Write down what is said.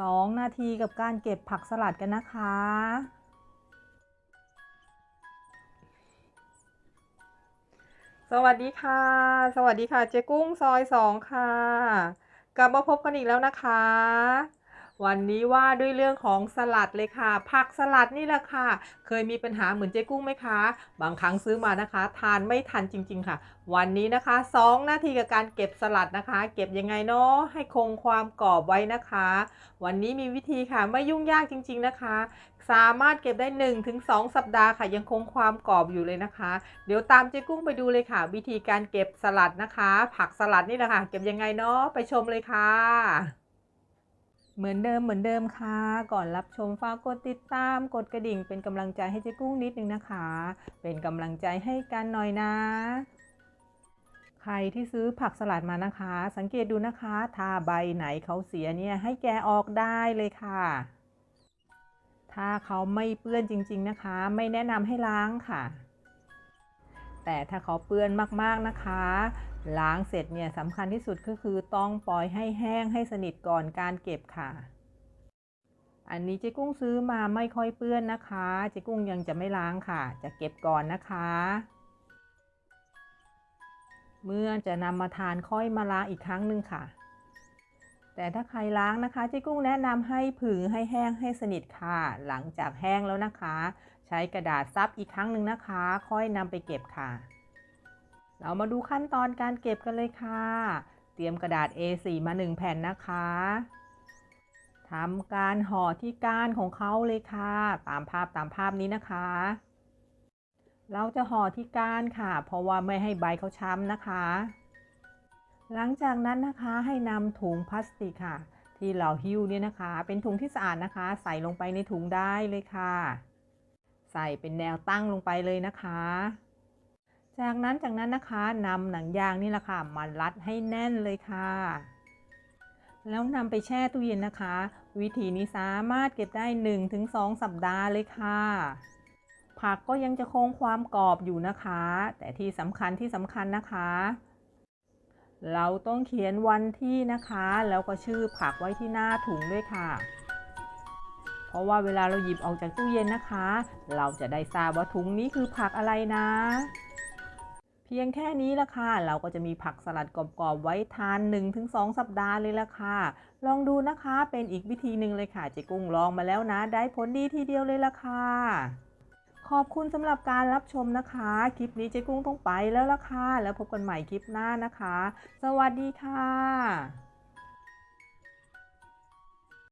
2 นาทีกับการเก็บผักสลัดกันนะคะ สวัสดีค่ะ สวัสดีค่ะ เจ๊กุ้งซอยสองค่ะ กลับมาพบกันอีกแล้วนะคะ วันนี้ว่าด้วยเรื่องของสลัดเลยค่ะ ผักสลัดนี่แหละค่ะ เคยมีปัญหาเหมือนเจ๊กุ้งไหมคะ บางครั้งซื้อมานะคะ ทานไม่ทันจริง ๆ ค่ะ วันนี้นะคะ 2 นาทีกับการเก็บสลัดนะคะ เก็บยังไงเนาะให้คงความกรอบไว้นะคะ วันนี้มีวิธีค่ะไม่ยุ่งยากจริง ๆนะคะ สามารถเก็บได้ 1-2 สัปดาห์ค่ะ ยังคงความกรอบอยู่เลยนะคะ เดี๋ยวตามเจ๊กุ้งไปดูเลยค่ะ วิธีการเก็บสลัดนะคะ ผักสลัดนี่แหละค่ะ เก็บยังไงเนาะไปชมเลยค่ะ เหมือนเดิมเหมือนเดิมค่ะ ก่อนรับชมฝากกดติดตาม กดกระดิ่ง เป็นกำลังใจให้เจ๊กุ้งนิดนึงนะคะ เป็นกำลังใจให้กันหน่อยนะ ใครที่ซื้อผักสลัดมานะคะ สังเกตดูนะคะ ถ้าใบไหนเขาเสียเนี่ยให้แกออกได้เลยค่ะ ถ้าเขาไม่เปื้อนจริง ๆนะคะ ไม่แนะนำให้ล้างค่ะ แต่ถ้าเขาเปื้อนมากๆนะคะ ล้างเสร็จเนี่ยสำคัญที่สุดก็คือต้องปล่อยให้แห้งให้สนิทก่อนการเก็บค่ะ อันนี้เจ๊กุ้งซื้อมาไม่ค่อยเปื้อนนะคะเจ๊กุ้งยังจะไม่ล้างค่ะ จะเก็บก่อนนะคะ เมื่อจะนำมาทานค่อยมาล้างอีกครั้งหนึ่งค่ะ แต่ถ้าใครล้างนะคะเจ๊กุ้งแนะนำให้ผึ่งให้แห้งให้สนิทค่ะ หลังจากแห้งแล้วนะคะ ใช้กระดาษซับอีกครั้งหนึ่งนะคะ ค่อยนำไปเก็บค่ะ เรามาดูขั้นตอนการเก็บกันเลยค่ะ เตรียมกระดาษ A4 มา 1 แผ่นนะคะทำการห่อที่ก้านของเขาเลยค่ะ ตามภาพตามภาพนี้นะคะ เราจะห่อที่ก้านค่ะ เพราะว่าไม่ให้ใบเขาช้ำนะคะ หลังจากนั้นนะคะให้นำถุงพลาสติกค่ะ ที่เราหิ้วเนี่ยนะคะ เป็นถุงที่สะอาดนะคะ ใส่ลงไปในถุงได้เลยค่ะ ใส่เป็นแนวตั้งลงไปเลยนะคะ จากนั้นจากนั้นนะคะนำหนังยางนี่แหละค่ะมารัดให้แน่นเลยค่ะ แล้วนำไปแช่ตู้เย็นนะคะ วิธีนี้สามารถเก็บได้ 1-2 สัปดาห์เลยค่ะ ผักก็ยังจะคงความกรอบอยู่นะคะ แต่ที่สำคัญที่สำคัญนะคะ เราต้องเขียนวันที่นะคะ แล้วก็ชื่อผักไว้ที่หน้าถุงด้วยค่ะเพราะว่าเวลาเราหยิบออกจากตู้เย็นนะคะ เราจะได้ทราบว่าถุงนี้คือผักอะไรนะ พียงแค่นี้ละค่ะ เราก็จะมีผักสลัดกรอบๆ ไว้ทาน 1-2 สัปดาห์เลยละค่ะ ลองดูนะคะ เป็นอีกวิธีหนึ่งเลยค่ะ เจ๊กุ้งลองมาแล้วนะ ได้ผลดีทีเดียวเลยละค่ะ ขอบคุณสำหรับการรับชมนะคะ คลิปนี้เจ๊กุ้งต้องไปแล้วละค่ะ แล้วพบกันใหม่คลิปหน้านะคะ สวัสดีค่ะ